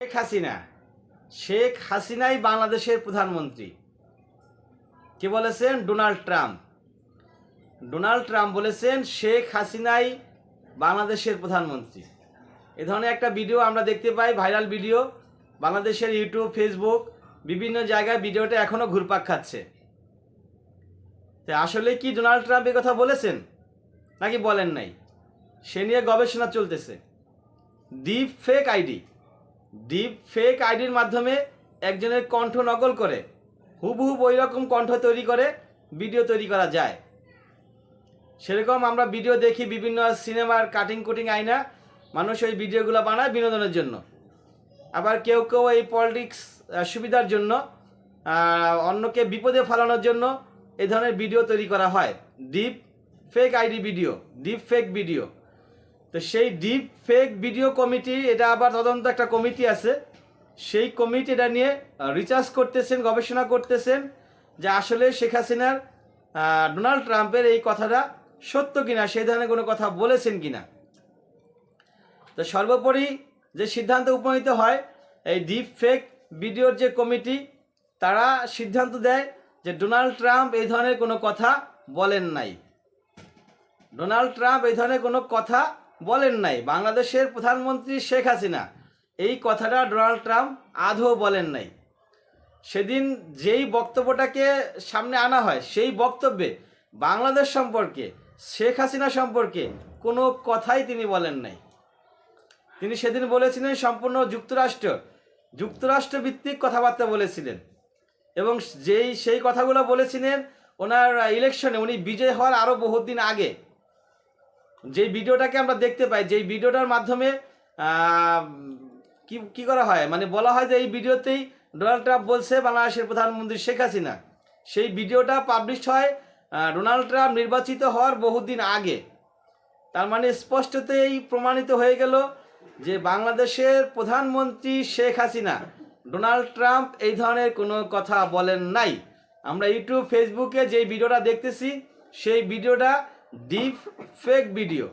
শেখ হাসিনা। শেখ হাসিনাই বাংলাদেশের প্রধানমন্ত্রী। কে বলেছেন? Donald Trump. ডোনাল্ড ট্রাম্প বলেছেন, শেখ হাসিনাই বাংলাদেশের প্রধানমন্ত্রী। এ ধরনের একটা ভিডিও আমরা দেখতে পাই, ভাইরাল ভিডিও। বাংলাদেশের ইউটিউব, ফেসবুক, বিভিন্ন জায়গায় ভিডিওটা এখনও ঘুরপাক খাচ্ছে। তো আসলে কি ডোনাল্ড ট্রাম্প এ কথা বলেছেন? নাকি বলেন নাই? সে নিয়ে গবেষণা চলতেছে। Deep fake ID. Deep fake আইডির মাধ্যমে একজনের কণ্ঠ নকল করে, হুবহু ওই রকম কণ্ঠ তৈরি করে ভিডিও তৈরি করা যায়। সেরকম আমরা ভিডিও দেখি বিভিন্ন সিনেমার কাটিং কুটিং আইনা মানুষ ওই ভিডিওগুলো বানায় বিনোদনের জন্য। আবার কেউ কেউ এই পলিটিক্স সুবিধার জন্য অন্যকে বিপদে ফেলানোর জন্য এ ধরনের ভিডিও তৈরি করা হয়। Deep fake ID video deep fake video তো সেই ডিপ ফেক ভিডিও কমিটি এটা আবার তদন্ত একটা কমিটি আছে। সেই কমিটি এটা নিয়ে রিচার্জ করতেছেন, গবেষণা করতেছেন যে আসলে শেখ হাসিনার ডোনাল্ড ট্রাম্পের এই কথাটা সত্য কিনা সেই ধরনের কোনো কথা বলেছেন কিনা। তো সর্বোপরি যে সিদ্ধান্ত উপনীত হয়, এই ডিপ ফেক ভিডিওর যে কমিটি তারা সিদ্ধান্ত দেয় যে ডোনাল্ড ট্রাম্প এই ধরনের কোনো কথা বলেন নাই। ডোনাল্ড ট্রাম্প এই ধরনের কোনো কথা বলেন নাই, বাংলাদেশের প্রধানমন্ত্রী শেখ হাসিনা। এই কথাটা ডোনাল্ড ট্রাম্প আদৌ বলেন নাই। সেদিন যেই বক্তব্যটাকে সামনে আনা হয়, সেই বক্তব্যে বাংলাদেশ সম্পর্কে, শেখ হাসিনা সম্পর্কে কোনো কথাই তিনি বলেন নাই। তিনি সেদিন বলেছিলেন সম্পূর্ণ যুক্তরাষ্ট্র যুক্তরাষ্ট্র ভিত্তিক কথাবার্তা বলেছিলেন। এবং যেই, সেই কথাগুলো বলেছিলেন, ওনার ইলেকশনে উনি বিজয় হওয়ার আরও বহুদিন আগে। যেই ভিডিওটাকে আমরা দেখতে পাই যেই ভিডিওটার মাধ্যমে কি কি করা হয়? মানে বলা হয় যে এই ভিডিওতেই ডোনাল্ড ট্রাম্প বলছে, বাংলাদেশের প্রধানমন্ত্রী শেখ হাসিনা। সেই ভিডিওটা পাবলিশ হয় ডোনাল্ড ট্রাম্প নির্বাচিত হওয়ার বহুদিন আগে। তার মানে স্পষ্টতেই প্রমাণিত হয়ে গেল যে বাংলাদেশের প্রধানমন্ত্রী শেখ হাসিনা, ডোনাল্ড ট্রাম্প এই ধরনের কোনো কথা বলেন নাই। আমরা ইউটিউব, ফেসবুকে যেই ভিডিওটা দেখতেছি, সেই ভিডিওটা ডিপ ফেক ভিডিও।